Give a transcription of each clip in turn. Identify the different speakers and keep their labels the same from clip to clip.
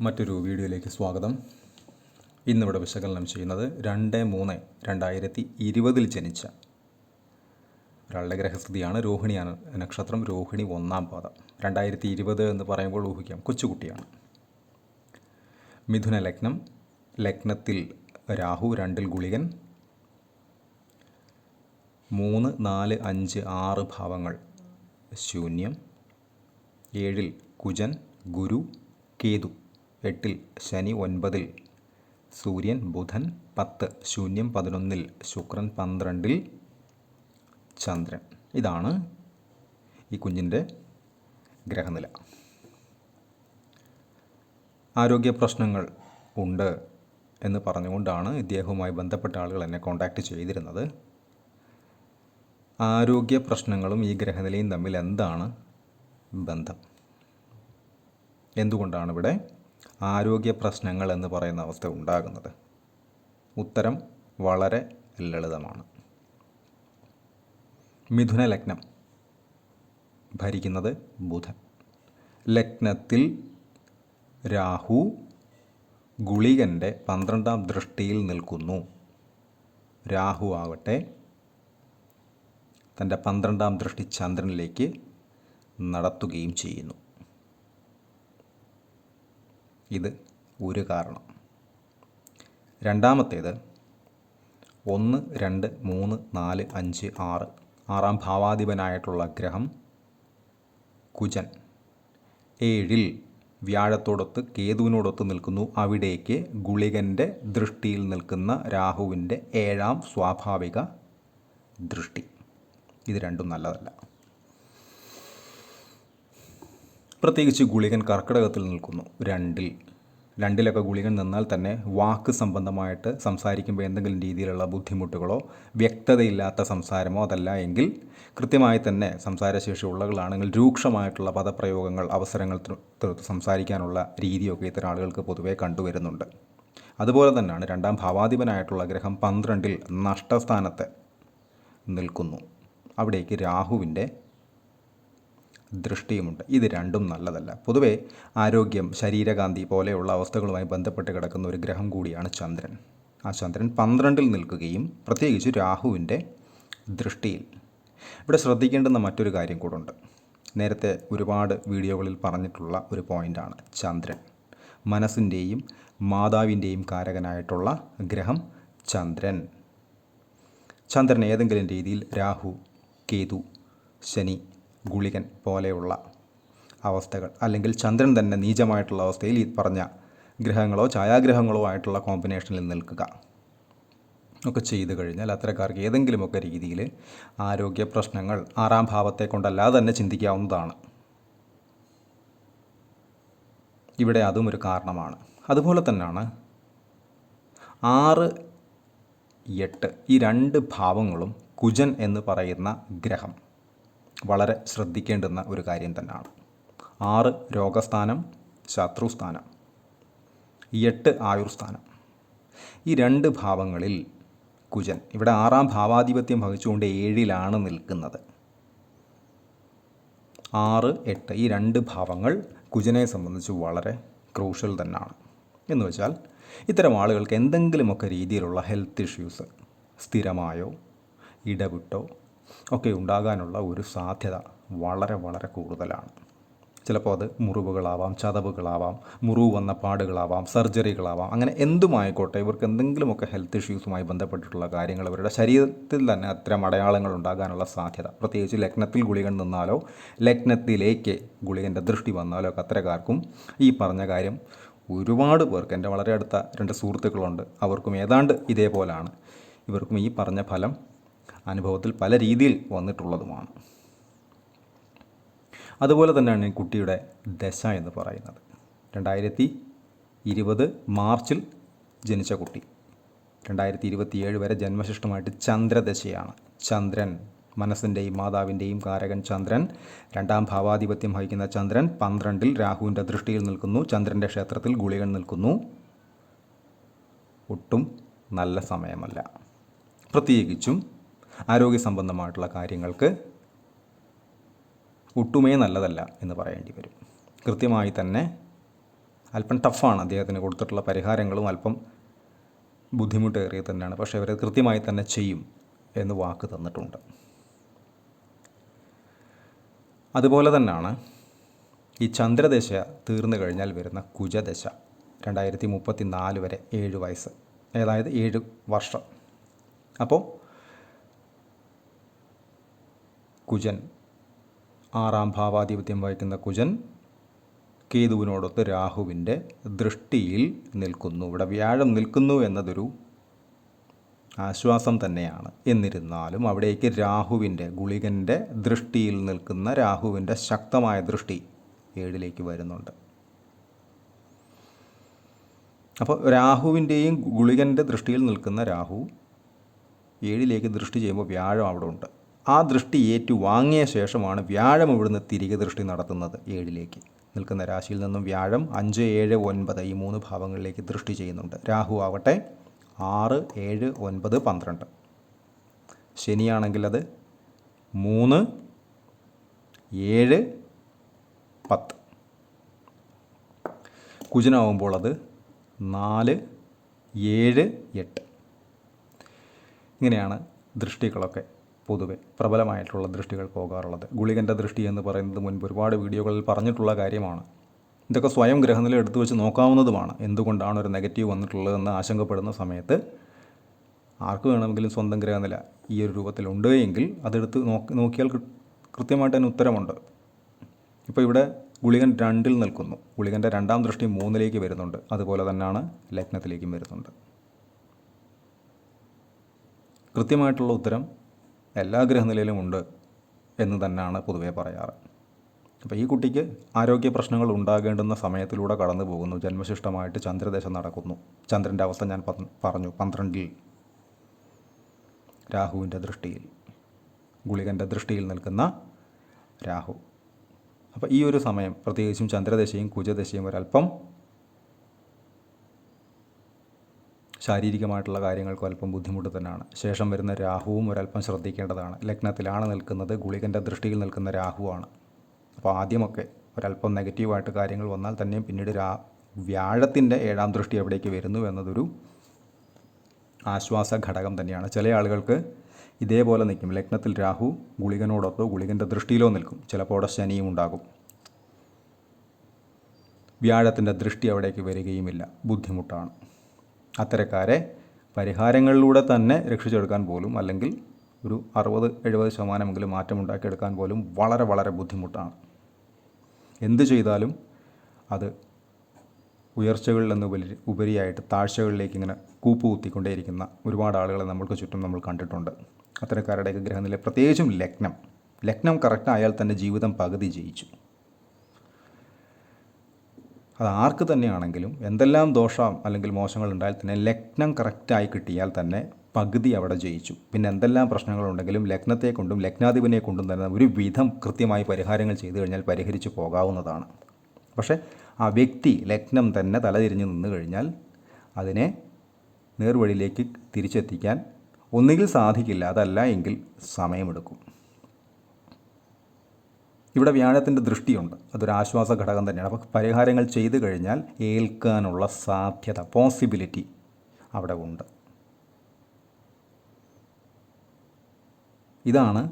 Speaker 1: മറ്റൊരു വീഡിയോയിലേക്ക് സ്വാഗതം. ഇന്നിവിടെ വിശകലനം ചെയ്യുന്നത് രണ്ട് മൂന്ന് രണ്ടായിരത്തി ഇരുപതിൽ ജനിച്ച ഒരാളുടെ ഗ്രഹസ്ഥിതിയാണ് രോഹിണിയാണ്. നക്ഷത്രം രോഹിണി ഒന്നാം പാദം. രണ്ടായിരത്തി ഇരുപത് എന്ന് പറയുമ്പോൾ ഊഹിക്കാം കൊച്ചുകുട്ടിയാണ്. മിഥുന ലഗ്നം ലഗ്നത്തിൽ രാഹു രണ്ടിൽ ഗുളികൻ. മൂന്ന് നാല് അഞ്ച് ആറ് ഭാവങ്ങൾ ശൂന്യം. ഏഴിൽ കുജൻ ഗുരു കേതു. എട്ടിൽ ശനി ഒൻപതിൽ സൂര്യൻ ബുധൻ പത്ത് ശൂന്യം പതിനൊന്നിൽ ശുക്രൻ പന്ത്രണ്ടിൽ ചന്ദ്രൻ. ഇതാണ് ഈ കുഞ്ഞിന്റെ ഗ്രഹനില. ആരോഗ്യ പ്രശ്നങ്ങൾ ഉണ്ട് എന്ന് പറഞ്ഞുകൊണ്ടാണ് ഇദ്ദേഹവുമായി ബന്ധപ്പെട്ട ആളുകൾ എന്നെ കോൺടാക്റ്റ് ചെയ്തിരുന്നത്. ആരോഗ്യ പ്രശ്നങ്ങളും ഈ ഗ്രഹനിലയും തമ്മിൽ എന്താണ് ബന്ധം? എന്തുകൊണ്ടാണ് ഇവിടെ ആരോഗ്യ പ്രശ്നങ്ങൾ എന്ന് പറയുന്ന അവസ്ഥ ഉണ്ടാകുന്നത്. ഉത്തരം വളരെ ലളിതമാണ്. മിഥുന ലഗ്നം. ഭരിക്കുന്നത് ബുധൻ. ലഗ്നത്തിൽ രാഹു ഗുളികന്റെ പന്ത്രണ്ടാം ദൃഷ്ടിയിൽ നിൽക്കുന്നു. രാഹു ആവട്ടെ തന്റെ പന്ത്രണ്ടാം ദൃഷ്ടി ചന്ദ്രനിലേക്ക് നടത്തുകയും ചെയ്യുന്നു. ഇത് ഒരു കാരണം. രണ്ടാമത്തേത് ഒന്ന് രണ്ട് മൂന്ന് നാല് അഞ്ച് ആറ്. ആറാം ഭാവാധിപനായിട്ടുള്ള ഗ്രഹം കുജൻ. ഏഴിൽ വ്യാഴത്തോടൊത്ത് കേതുവിനോടൊത്ത് നിൽക്കുന്നു. അവിടേക്ക് ഗുളികന്റെ ദൃഷ്ടിയിൽ നിൽക്കുന്ന രാഹുവിന്റെ ഏഴാം സ്വാഭാവിക ദൃഷ്ടി. ഇത് രണ്ടും നല്ലതല്ല. പ്രത്യേകിച്ച് ഗുളികൻ കർക്കിടകത്തിൽ നിൽക്കുന്നു. രണ്ടിൽ. രണ്ടിലൊക്കെ ഗുളികൻ നിന്നാൽ തന്നെ വാക്ക് സംബന്ധമായിട്ട് സംസാരിക്കുമ്പോൾ എന്തെങ്കിലും രീതിയിലുള്ള ബുദ്ധിമുട്ടുകളോ വ്യക്തതയില്ലാത്ത സംസാരമോ അതല്ല എങ്കിൽ കൃത്യമായി തന്നെ സംസാരശേഷി ഉള്ളകളാണെങ്കിൽ രൂക്ഷമായിട്ടുള്ള പദപ്രയോഗങ്ങൾ അവസരങ്ങൾ സംസാരിക്കാനുള്ള രീതിയൊക്കെ ഇത്തരം ആളുകൾക്ക് പൊതുവേ കണ്ടുവരുന്നുണ്ട്. അതുപോലെ തന്നെയാണ് രണ്ടാം ഭാവാധിപനായിട്ടുള്ള ഗ്രഹം പന്ത്രണ്ടിൽ നഷ്ടസ്ഥാനത്ത് നിൽക്കുന്നു. അവിടേക്ക് രാഹുവിന്റെ ദൃഷ്ടിയുമുണ്ട്. ഇത് രണ്ടും നല്ലതല്ല. പൊതുവേ ആരോഗ്യം ശരീരകാന്തി പോലെയുള്ള അവസ്ഥകളുമായി ബന്ധപ്പെട്ട് കിടക്കുന്ന ഒരു ഗ്രഹം കൂടിയാണ് ചന്ദ്രൻ. ആ ചന്ദ്രൻ പന്ത്രണ്ടിൽ നിൽക്കുകയും പ്രത്യേകിച്ച് രാഹുവിന്റെ ദൃഷ്ടിയിൽ. ഇവിടെ ശ്രദ്ധിക്കേണ്ടുന്ന മറ്റൊരു കാര്യം കൂടുണ്ട്. നേരത്തെ ഒരുപാട് വീഡിയോകളിൽ പറഞ്ഞിട്ടുള്ള ഒരു പോയിന്റാണ് ചന്ദ്രൻ. മനസ്സിന്റെയും മാതാവിന്റെയും കാരകനായിട്ടുള്ള ഗ്രഹം ചന്ദ്രൻ. ചന്ദ്രൻ ഏതെങ്കിലും രീതിയിൽ രാഹു കേതു ശനി ഗുളികൻ പോലെയുള്ള അവസ്ഥകൾ. അല്ലെങ്കിൽ ചന്ദ്രൻ തന്നെ നീചമായിട്ടുള്ള അവസ്ഥയിൽ ഈ പറഞ്ഞ ഗ്രഹങ്ങളോ ഛായാഗ്രഹങ്ങളോ ആയിട്ടുള്ള കോമ്പിനേഷനിൽ നിൽക്കുക. ഒക്കെ ചെയ്തു കഴിഞ്ഞാൽ അത്തരക്കാർക്ക് ഏതെങ്കിലുമൊക്കെ രീതിയിൽ ആരോഗ്യ പ്രശ്നങ്ങൾ ആറാം ഭാവത്തെ കൊണ്ടല്ലാതെ തന്നെ ചിന്തിക്കാവുന്നതാണ്. ഇവിടെ അതും ഒരു കാരണമാണ്. അതുപോലെ തന്നെയാണ് ആറ് എട്ട് ഈ രണ്ട് ഭാവങ്ങളും കുജൻ എന്ന് പറയുന്ന ഗ്രഹം. വളരെ ശ്രദ്ധിക്കേണ്ടുന്ന ഒരു കാര്യം തന്നെയാണ് ആറ് രോഗസ്ഥാനം ശത്രുസ്ഥാനം. എട്ട് ആയുർസ്ഥാനം. ഈ രണ്ട് ഭാവങ്ങളിൽ കുജൻ ഇവിടെ ആറാം ഭാവാധിപത്യം വഹിച്ചുകൊണ്ട് ഏഴിലാണ് നിൽക്കുന്നത്. ആറ് എട്ട് ഈ രണ്ട് ഭാവങ്ങൾ കുജനെ സംബന്ധിച്ച് വളരെ ക്രൂഷ്യൽ തന്നെയാണ് എന്ന് വെച്ചാൽ ഇത്തരം ആളുകൾക്ക് എന്തെങ്കിലുമൊക്കെ രീതിയിലുള്ള ഹെൽത്ത് ഇഷ്യൂസ് സ്ഥിരമായോ ഇടവിട്ടോ ഒക്കെ ഉണ്ടാകാനുള്ള ഒരു സാധ്യത വളരെ വളരെ കൂടുതലാണ്. ചിലപ്പോൾ അത് മുറിവുകളാവാം ചതവുകളാവാം മുറിവ് വന്ന പാടുകളാവാം സർജറികളാവാം അങ്ങനെ എന്തുമായിക്കോട്ടെ ഇവർക്ക് എന്തെങ്കിലുമൊക്കെ ഹെൽത്ത് ഇഷ്യൂസുമായി ബന്ധപ്പെട്ടിട്ടുള്ള കാര്യങ്ങൾ ഇവരുടെ ശരീരത്തിൽ തന്നെ അത്തരം അടയാളങ്ങൾ ഉണ്ടാകാനുള്ള സാധ്യത. പ്രത്യേകിച്ച് ലഗ്നത്തിൽ ഗുളികൻ നിന്നാലോ ലഗ്നത്തിലേക്ക് ഗുളികന്റെ ദൃഷ്ടി വന്നാലോ ഒക്കെ അത്തരക്കാർക്കും ഈ പറഞ്ഞ കാര്യം ഒരുപാട് പേർക്ക് എന്റെ വളരെ അടുത്ത രണ്ട് സുഹൃത്തുക്കളുണ്ട് അവർക്കും ഏതാണ്ട് ഇതേപോലാണ്. ഇവർക്കും ഈ പറഞ്ഞ ഫലം അനുഭവത്തിൽ പല രീതിയിൽ വന്നിട്ടുള്ളതുമാണ്. അതുപോലെ തന്നെയാണ് ഈ കുട്ടിയുടെ ദശ എന്ന് പറയുന്നത്. രണ്ടായിരത്തി ഇരുപത് മാർച്ചിൽ ജനിച്ച കുട്ടി. രണ്ടായിരത്തി ഇരുപത്തിയേഴ് വരെ ജന്മശിഷ്ടമായിട്ട് ചന്ദ്രദശയാണ്. ചന്ദ്രൻ മനസ്സിന്റെയും മാതാവിന്റെയും കാരകൻ ചന്ദ്രൻ രണ്ടാം ഭാവാധിപത്യം വഹിക്കുന്ന ചന്ദ്രൻ പന്ത്രണ്ടിൽ രാഹുവിന്റെ ദൃഷ്ടിയിൽ നിൽക്കുന്നു ചന്ദ്രന്റെ ക്ഷേത്രത്തിൽ ഗുളികൻ നിൽക്കുന്നു. ഒട്ടും നല്ല സമയമല്ല. പ്രത്യേകിച്ചും ആരോഗ്യ സംബന്ധമായിട്ടുള്ള കാര്യങ്ങൾക്ക് ഒട്ടുമേ നല്ലതല്ല എന്ന് പറയേണ്ടി വരും. കൃത്യമായി തന്നെ അല്പം ടഫാണ് അദ്ദേഹത്തിന് കൊടുത്തിട്ടുള്ള പരിഹാരങ്ങളും അല്പം ബുദ്ധിമുട്ടേറിയ തന്നെയാണ്. പക്ഷേ അവരത് കൃത്യമായി തന്നെ ചെയ്യും എന്ന് വാക്ക് തന്നിട്ടുണ്ട്. അതുപോലെ തന്നെയാണ് ഈ ചന്ദ്രദശ തീർന്നു കഴിഞ്ഞാൽ വരുന്ന കുജദശ രണ്ടായിരത്തി മുപ്പത്തി നാല് വരെ ഏഴ് വയസ്സ് അതായത് ഏഴ് വർഷം. അപ്പോൾ കുജൻ. ആറാം ഭാവാധിപത്യം വഹിക്കുന്ന കുജൻ കേതുവിനോടൊത്ത് രാഹുവിന്റെ ദൃഷ്ടിയിൽ നിൽക്കുന്നു. ഇവിടെ വ്യാഴം നിൽക്കുന്നു എന്നതൊരു ആശ്വാസം തന്നെയാണ്. എന്നിരുന്നാലും അവിടേക്ക് രാഹുവിന്റെ ഗുളികന്റെ ദൃഷ്ടിയിൽ നിൽക്കുന്ന രാഹുവിന്റെ ശക്തമായ ദൃഷ്ടി ഏഴിലേക്ക് വരുന്നുണ്ട്. അപ്പോൾ രാഹുവിന്റെയും ഗുളികന്റെ ദൃഷ്ടിയിൽ നിൽക്കുന്ന രാഹു ഏഴിലേക്ക് ദൃഷ്ടി ചെയ്യുമ്പോൾ വ്യാഴം അവിടെ ഉണ്ട്. ആ ദൃഷ്ടി ഏറ്റു വാങ്ങിയ ശേഷമാണ് വ്യാഴം ഇവിടുന്ന് തിരികെ ദൃഷ്ടി നടത്തുന്നത് ഏഴിലേക്ക്. നിൽക്കുന്ന രാശിയിൽ നിന്നും വ്യാഴം അഞ്ച് ഏഴ് ഒൻപത് ഈ മൂന്ന് ഭാവങ്ങളിലേക്ക് ദൃഷ്ടി ചെയ്യുന്നുണ്ട്. രാഹു ആവട്ടെ ആറ് ഏഴ് ഒൻപത് പന്ത്രണ്ട്. ശനിയാണെങ്കിൽ അത് മൂന്ന് ഏഴ് പത്ത്. കുജനാവുമ്പോൾ അത് നാല് ഏഴ് എട്ട്. ഇങ്ങനെയാണ് ദൃഷ്ടികളൊക്കെ. പൊതുവെ പ്രബലമായിട്ടുള്ള ദൃഷ്ടികൾ പോകാറുള്ളത്. ഗുളികന്റെ ദൃഷ്ടി എന്ന് പറയുന്നത് മുൻപ് ഒരുപാട് വീഡിയോകളിൽ പറഞ്ഞിട്ടുള്ള കാര്യമാണ്. ഇതൊക്കെ സ്വയം ഗ്രഹനില എടുത്തു വെച്ച് നോക്കാവുന്നതുമാണ്. എന്തുകൊണ്ടാണ് ഒരു നെഗറ്റീവ് വന്നിട്ടുള്ളതെന്ന് ആശങ്കപ്പെടുന്ന സമയത്ത് ആർക്ക് വേണമെങ്കിലും സ്വന്തം ഗ്രഹനില ഈ ഒരു രൂപത്തിലുണ്ട് എങ്കിൽ അതെടുത്ത് നോക്കി നോക്കിയാൽ കൃത്യമായിട്ട് അതിന് ഉത്തരമുണ്ട്. ഇപ്പോൾ ഇവിടെ ഗുളികൻ രണ്ടിൽ നിൽക്കുന്നു. ഗുളികന്റെ രണ്ടാം ദൃഷ്ടി മൂന്നിലേക്ക് വരുന്നുണ്ട്. അതുപോലെ തന്നെയാണ് ലഗ്നത്തിലേക്കും വരുന്നുണ്ട്. കൃത്യമായിട്ടുള്ള ഉത്തരം എല്ലാ ഗ്രഹനിലയിലും ഉണ്ട് എന്ന് തന്നെയാണ് പൊതുവേ പറയാറ്. അപ്പോൾ ഈ കുട്ടിക്ക് ആരോഗ്യ പ്രശ്നങ്ങൾ ഉണ്ടാകേണ്ടുന്ന സമയത്തിലൂടെ കടന്നു പോകുന്നു. ജന്മശിഷ്ടമായിട്ട് ചന്ദ്രദേശം നടക്കുന്നു. ചന്ദ്രന്റെ അവസ്ഥ ഞാൻ പറഞ്ഞു പന്ത്രണ്ടിൽ. രാഹുവിന്റെ ദൃഷ്ടിയിൽ. ഗുളികന്റെ ദൃഷ്ടിയിൽ നിൽക്കുന്ന രാഹു. അപ്പോൾ ഈ ഒരു സമയം പ്രത്യേകിച്ചും ചന്ദ്രദശയും കുജദശയും ഒരല്പം ശാരീരികമായിട്ടുള്ള കാര്യങ്ങൾക്ക് അല്പം ബുദ്ധിമുട്ട് തന്നെയാണ്. ശേഷം വരുന്ന രാഹുവും ഒരല്പം ശ്രദ്ധിക്കേണ്ടതാണ്. ലഗ്നത്തിലാണ് നിൽക്കുന്നത് ഗുളികന്റെ ദൃഷ്ടിയിൽ നിൽക്കുന്ന രാഹുവാണ്. അപ്പോൾ ആദ്യമൊക്കെ ഒരല്പം നെഗറ്റീവായിട്ട് കാര്യങ്ങൾ വന്നാൽ തന്നെയും പിന്നീട് രാ വ്യാഴത്തിന്റെ ഏഴാം ദൃഷ്ടി എവിടേക്ക് വരുന്നു എന്നതൊരു ആശ്വാസ ഘടകം തന്നെയാണ്. ചില ആളുകൾക്ക് ഇതേപോലെ നിൽക്കും. ലഗ്നത്തിൽ രാഹു ഗുളികനോടൊത്തോ ഗുളികന്റെ ദൃഷ്ടിയിലോ നിൽക്കും. ചിലപ്പോൾ അവിടെ ശനിയും ഉണ്ടാകും. വ്യാഴത്തിന്റെ ദൃഷ്ടി അവിടേക്ക് വരികയുമില്ല. ബുദ്ധിമുട്ടാണ്. അത്തരക്കാരെ പരിഹാരങ്ങളിലൂടെ തന്നെ രക്ഷിച്ചെടുക്കാൻ പോലും അല്ലെങ്കിൽ ഒരു അറുപത് എഴുപത് ശതമാനമെങ്കിലും മാറ്റമുണ്ടാക്കിയെടുക്കാൻ പോലും വളരെ വളരെ ബുദ്ധിമുട്ടാണ്. എന്ത് ചെയ്താലും അത് ഉയർച്ചകളിൽ നിന്ന് ഉപരി ഉപരിയായിട്ട് താഴ്ചകളിലേക്ക് ഇങ്ങനെ കൂപ്പുകുത്തിക്കൊണ്ടേയിരിക്കുന്ന ഒരുപാട് ആളുകളെ നമ്മൾക്ക് ചുറ്റും നമ്മൾ കണ്ടിട്ടുണ്ട്. അത്തരക്കാരുടെയൊക്കെ ഗ്രഹനില പ്രത്യേകിച്ചും ലഗ്നം. ലഗ്നം കറക്റ്റ് ആയാൽ തന്നെ ജീവിതം പകുതി ജയിച്ചു. അത് ആർക്ക് തന്നെയാണെങ്കിലും എന്തെല്ലാം ദോഷം അല്ലെങ്കിൽ മോശങ്ങൾ ഉണ്ടായാൽ തന്നെ ലഗ്നം കറക്റ്റായി കിട്ടിയാൽ തന്നെ പകുതി അവിടെ ജയിച്ചു. പിന്നെ എന്തെല്ലാം പ്രശ്നങ്ങളുണ്ടെങ്കിലും ലഗ്നത്തെ കൊണ്ടും ലഗ്നാധിപനെ കൊണ്ടും തന്നെ ഒരു വിധം കൃത്യമായി പരിഹാരങ്ങൾ ചെയ്തു കഴിഞ്ഞാൽ പരിഹരിച്ചു പോകാവുന്നതാണ്. പക്ഷേ ആ വ്യക്തി ലഗ്നം തന്നെ തലതിരിഞ്ഞ് നിന്ന് കഴിഞ്ഞാൽ അതിനെ നേർവഴിയിലേക്ക് തിരിച്ചെത്തിക്കാൻ ഒന്നുകിൽ സാധിക്കില്ല അതല്ല എങ്കിൽ സമയമെടുക്കും. ഇവിടെ വ്യാഴത്തിന്റെ ദൃഷ്ടിയുണ്ട്. അതൊരു ആശ്വാസ ഘടകം തന്നെയാണ്. അപ്പോൾ പരിഹാരങ്ങൾ ചെയ്തു കഴിഞ്ഞാൽ ഏൽക്കാനുള്ള സാധ്യത പോസിബിലിറ്റി അവിടെ ഉണ്ട്. ഇതാണ്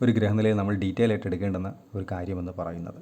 Speaker 1: ഒരു ഗ്രഹനിലയിൽ നമ്മൾ ഡീറ്റെയിൽ ആയിട്ട് എടുക്കേണ്ടുന്ന ഒരു കാര്യമെന്ന് പറയുന്നത്.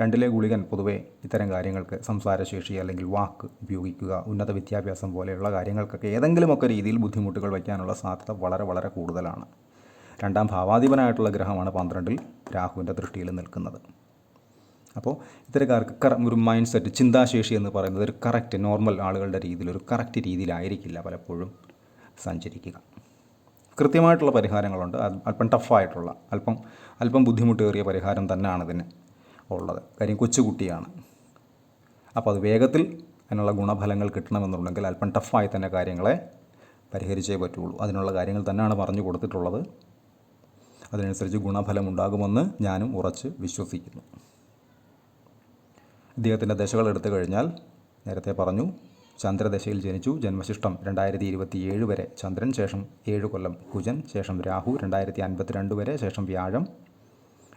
Speaker 1: രണ്ടിലെ ഗുളികൻ പൊതുവെ ഇത്തരം കാര്യങ്ങൾക്ക് സംസാരശേഷി അല്ലെങ്കിൽ വാക്ക് ഉപയോഗിക്കുക ഉന്നത വിദ്യാഭ്യാസം പോലെയുള്ള കാര്യങ്ങൾക്കൊക്കെ ഏതെങ്കിലുമൊക്കെ രീതിയിൽ ബുദ്ധിമുട്ടുകൾ വയ്ക്കാനുള്ള സാധ്യത വളരെ വളരെ കൂടുതലാണ്. രണ്ടാം ഭാവാധിപനായിട്ടുള്ള ഗ്രഹമാണ് പന്ത്രണ്ടിൽ രാഹുവിന്റെ ദൃഷ്ടിയിൽ നിൽക്കുന്നത്. അപ്പോൾ ഇത്തരക്കാർക്ക് കറ ഒരു മൈൻഡ് സെറ്റ് ചിന്താശേഷി എന്ന് പറയുന്നത് ഒരു കറക്റ്റ് നോർമൽ ആളുകളുടെ രീതിയിൽ ഒരു കറക്റ്റ് രീതിയിലായിരിക്കില്ല പലപ്പോഴും സഞ്ചരിക്കുക. കൃത്യമായിട്ടുള്ള പരിഹാരങ്ങളുണ്ട്. അല്പം ടഫായിട്ടുള്ള അല്പം അല്പം ബുദ്ധിമുട്ടേറിയ പരിഹാരം തന്നെയാണ് ഇതിന് ഉള്ളത്. കാര്യം കൊച്ചുകുട്ടിയാണ്. അപ്പോൾ അത് വേഗത്തിൽ അതിനുള്ള ഗുണഫലങ്ങൾ കിട്ടണമെന്നുണ്ടെങ്കിൽ അല്പം ടഫായി തന്നെ കാര്യങ്ങളെ പരിഹരിച്ചേ പറ്റുള്ളൂ. അതിനുള്ള കാര്യങ്ങൾ തന്നെയാണ് പറഞ്ഞു കൊടുത്തിട്ടുള്ളത്. അതിനനുസരിച്ച് ഗുണഫലം ഉണ്ടാകുമെന്ന് ഞാനും ഉറച്ച് വിശ്വസിക്കുന്നു. ഇദ്ദേഹത്തിന്റെ ദശകൾ എടുത്തു കഴിഞ്ഞാൽ നേരത്തെ പറഞ്ഞു ചന്ദ്രദശയിൽ ജനിച്ചു. ജന്മശിഷ്ടം രണ്ടായിരത്തി ഇരുപത്തി ഏഴ് വരെ ചന്ദ്രൻ ശേഷം ഏഴ് കൊല്ലം കുജൻ ശേഷം രാഹു രണ്ടായിരത്തി അൻപത്തിരണ്ട് വരെ ശേഷം വ്യാഴം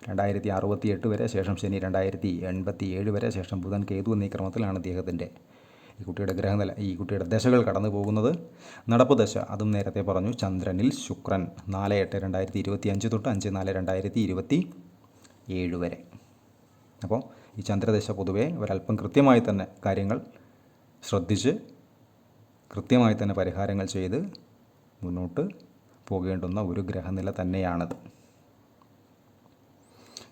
Speaker 1: രണ്ടായിരത്തി അറുപത്തി എട്ട് വരെ ശേഷം ശനി രണ്ടായിരത്തി എൺപത്തി ഏഴ് വരെ ശേഷം ബുധൻ കേതു എന്നീ ക്രമത്തിലാണ് ഇദ്ദേഹത്തിന്റെ ഈ കുട്ടിയുടെ ഗ്രഹനില ഈ കുട്ടിയുടെ ദശകൾ കടന്നു പോകുന്നത് നടപ്പ് ദശ. അതും നേരത്തെ പറഞ്ഞു ചന്ദ്രനിൽ ശുക്രൻ. നാല് എട്ട് രണ്ടായിരത്തി ഇരുപത്തി അഞ്ച് തൊട്ട് അഞ്ച് നാല് രണ്ടായിരത്തി ഇരുപത്തി ഏഴ് വരെ. അപ്പോൾ ഈ ചന്ദ്രദശ പൊതുവേ ഒരല്പം കൃത്യമായി തന്നെ കാര്യങ്ങൾ ശ്രദ്ധിച്ച് കൃത്യമായി തന്നെ പരിഹാരങ്ങൾ ചെയ്ത് മുന്നോട്ട് പോകേണ്ടുന്ന ഒരു ഗ്രഹനില തന്നെയാണത്.